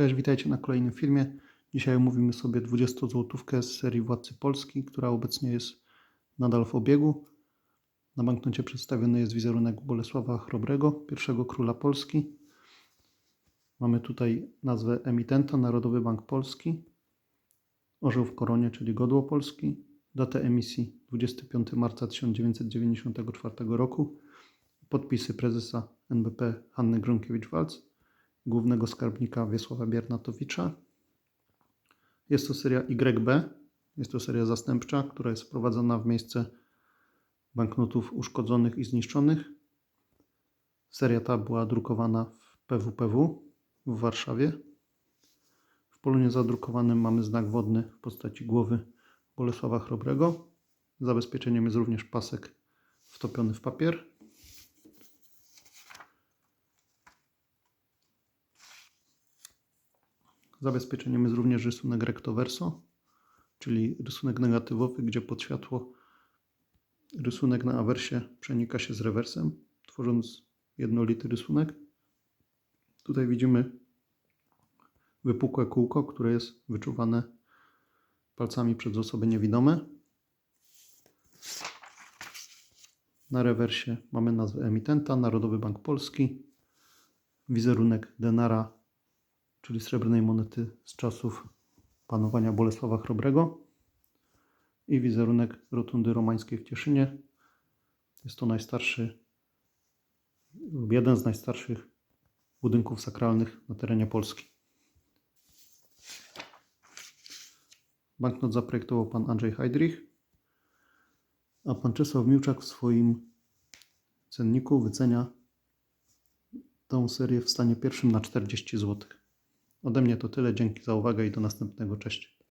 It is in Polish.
Cześć, witajcie na kolejnym filmie. Dzisiaj omówimy sobie 20 złotówkę z serii Władcy Polski, która obecnie jest nadal w obiegu. Na banknocie przedstawiony jest wizerunek Bolesława Chrobrego, pierwszego króla Polski. Mamy tutaj nazwę emitenta Narodowy Bank Polski, orzeł w koronie, czyli godło Polski, datę emisji 25 marca 1994 roku, podpisy prezesa NBP Hanny Gronkiewicz-Walc, głównego skarbnika Wiesława Biernatowicza. Jest to seria YB, jest to seria zastępcza, która jest wprowadzona w miejsce banknotów uszkodzonych i zniszczonych. Seria ta była drukowana w PWPW w Warszawie. W polonie zadrukowanym mamy znak wodny w postaci głowy Bolesława Chrobrego. Zabezpieczeniem jest również pasek wtopiony w papier. Zabezpieczeniem jest również rysunek recto verso, czyli rysunek negatywowy, gdzie pod światło rysunek na awersie przenika się z rewersem, tworząc jednolity rysunek. Tutaj widzimy wypukłe kółko, które jest wyczuwane palcami przez osoby niewidome. Na rewersie mamy nazwę emitenta, Narodowy Bank Polski, wizerunek denara, czyli srebrnej monety z czasów panowania Bolesława Chrobrego i wizerunek rotundy romańskiej w Cieszynie. Jest to najstarszy, lub jeden z najstarszych budynków sakralnych na terenie Polski. Banknot zaprojektował pan Andrzej Heydrich, a pan Czesław Miłczak w swoim cenniku wycenia tą serię w stanie pierwszym na 40 zł. Ode mnie to tyle. Dzięki za uwagę i do następnego. Cześć.